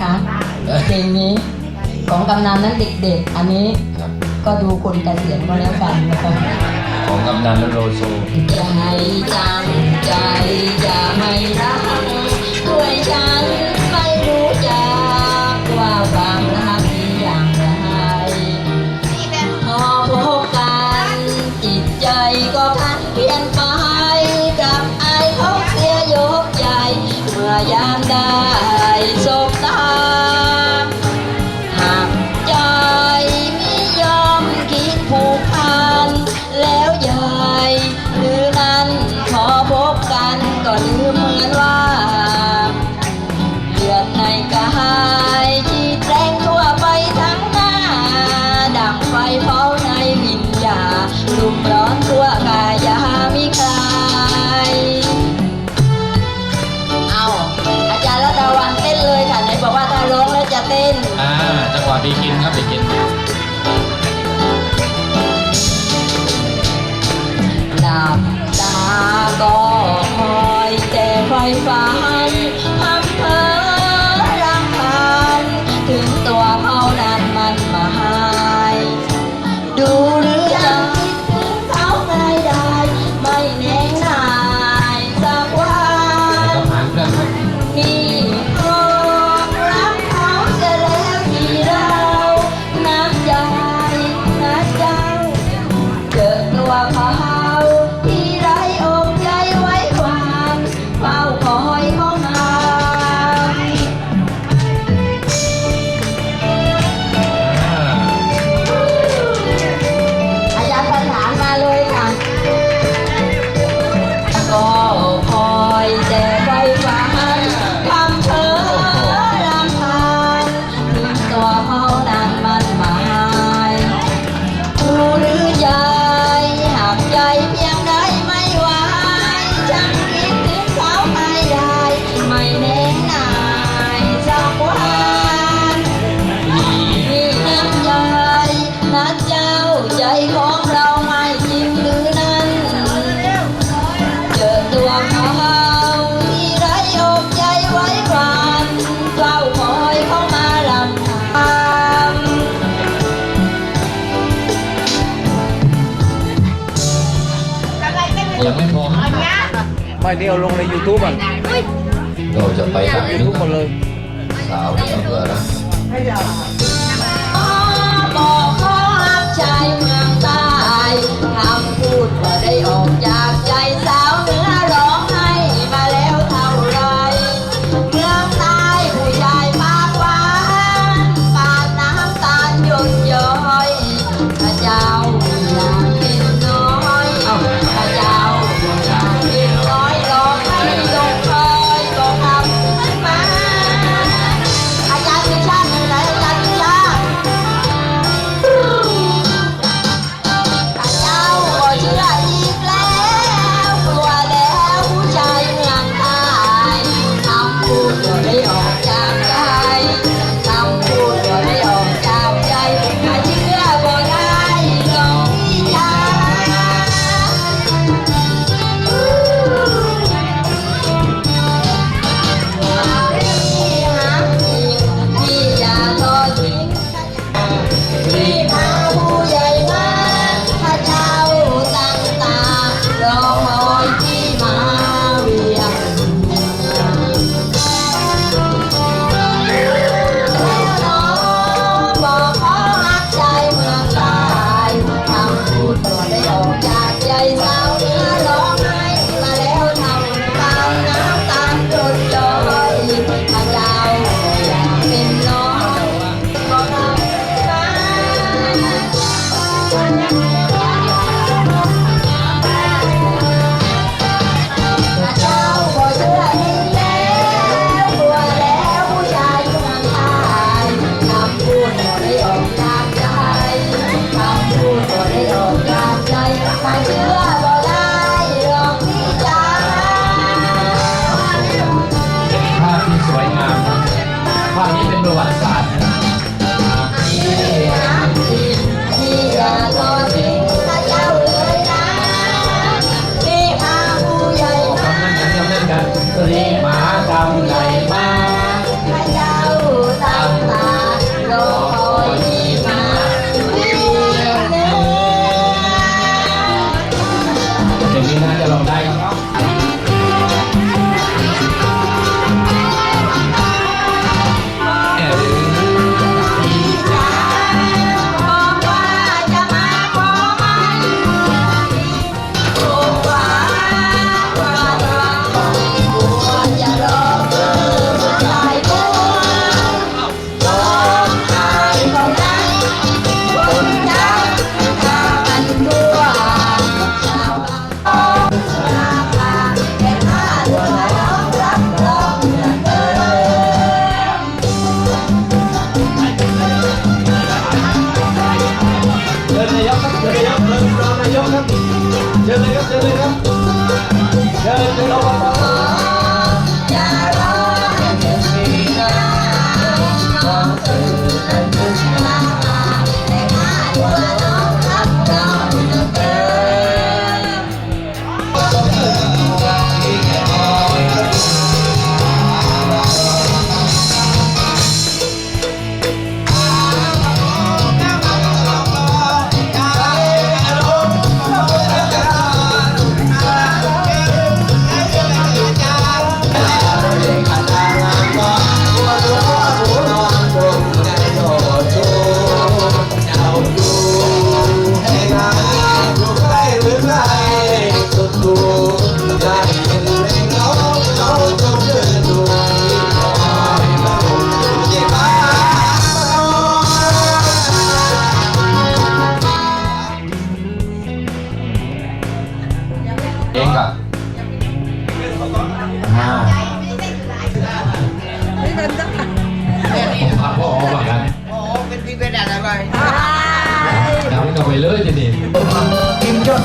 คะ เพลงนี้ของกำนันนั้นเด็กๆ อันนี้ก็ดูคนเกษียงก็แล้วกันนะคะของกำนันนั้นโรโซจให้จำใจจะไม่รักด้วยฉันไม่รู้จักว่าความรักมีอย่างไรพอพบกันจิตใจก็พันเปลี่ยนไปกับไอ้เขาเสียยกใหญ่เมื่อยามได้สม ไม่เดียวลงใน YouTube อะเราจะไปทางยูทูบหมดเลย สาวจะเหนือนะบอกขอรับใจเมืองใต้คำพูดก็ได้ออก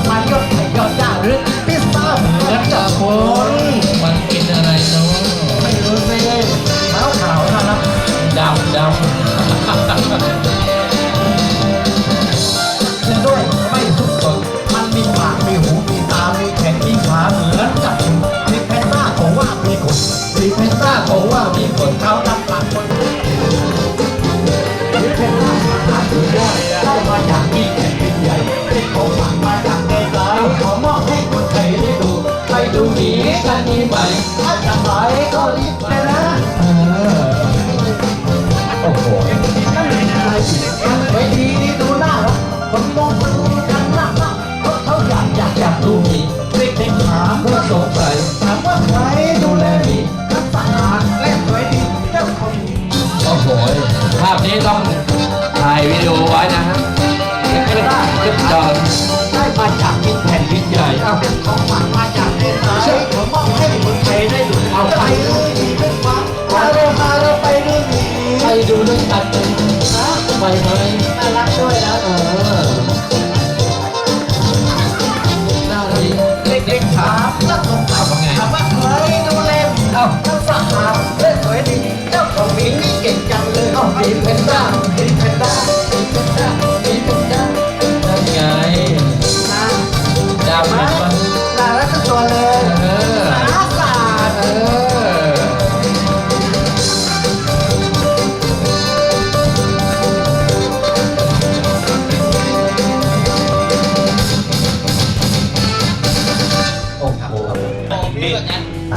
กิ นนี้ใหม่ถ้าจะไปก็รีบไปนะเออโอ้โหไม่ดีนี่ดูหน้ารับคนมองคนดูกันหน้าหน้าเพราะเขาอยากอยากอยากดูมีเด็กๆถามเพื่อสงสัยถามว่าใครดูแลมีทั้งสะอาดและสวยดีเจ้าของมีโอ้โหภาพนี้ต้องถ่ายวิดีโอไว้นะฮะคลิปคลิปจอนได้มาจากดินแผ่นดินใหญ่เป็นของฝากมาจากเดนไซน์ผ มมอบให้คนไปได้ดูเอาไปดูหมีเป็นฟ้ามาเร็วมาเราไปดูหมีไปดูด้วยกันเลยนะไปไหมน่ารักด้วยนะ นี่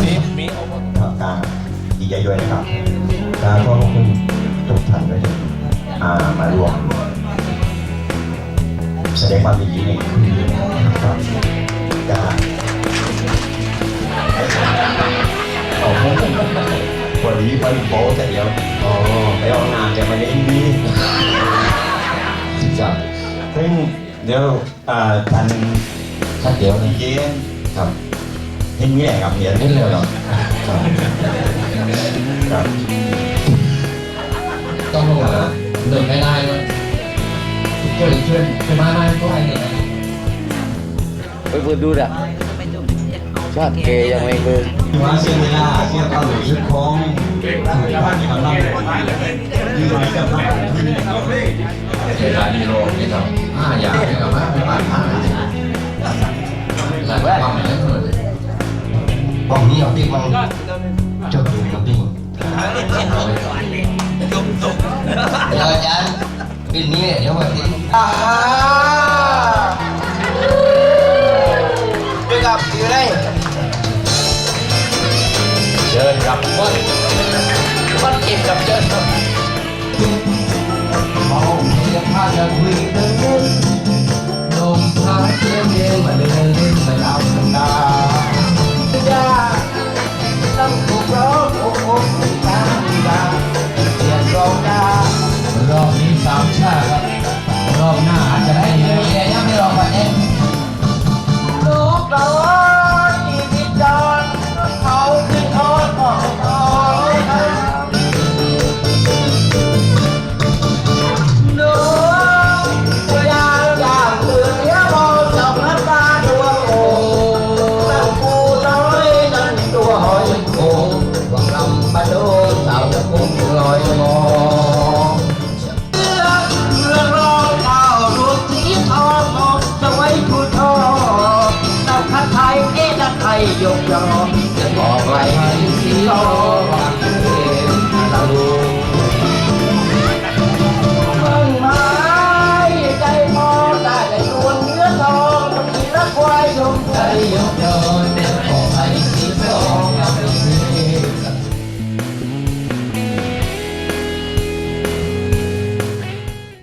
นี่มีครับการดีใจด้วยนะครับแล้วก็ขอบคุณทุกท่านด้วยที่อ่ามารวมแสดงความยินดีในคืนนี้นะครับจะโอ้โหพอดีไปโป๊แต่เดียวอ๋อไปออกงานแต่มาเล่นดีจับซึ่งเดี๋ยวอ่าท่านถ้าเดี๋ยวดีนะเจครับ เห็นนี่แหละครับเห็นเห็นเลยเหรอครับครับต้องลงมาหนึ่งไม่ได้เลยช่วยช่วยช่วยมาไม่ก็ให้หนึ่งไปเปิดดูด่ะชาติเกยังไม่เปิดว่าเสียเวลาเสียความรู้สึกของบ้านกำลังยืนกับเราเวลาดีโลนี่ครับห้าอย่างนี่ครับไม่ผ่านห้าหลายความไม่เหมื อนห้องนี้เอาที่มันจดอยู่กับที่เดี๋ยวอาจารย์ปีนี้เดี๋ยววันนี้อ่าไปกับอยู่ไหนเชิญกับคนคนเก็บกับเชิญครับมองเพียงพาจะคุยเดินเล่นลมพัดเย็นเย็นมาเดินเล่นไปเอา อบหน้า ยกยอจะบอกอะไรให้สิโล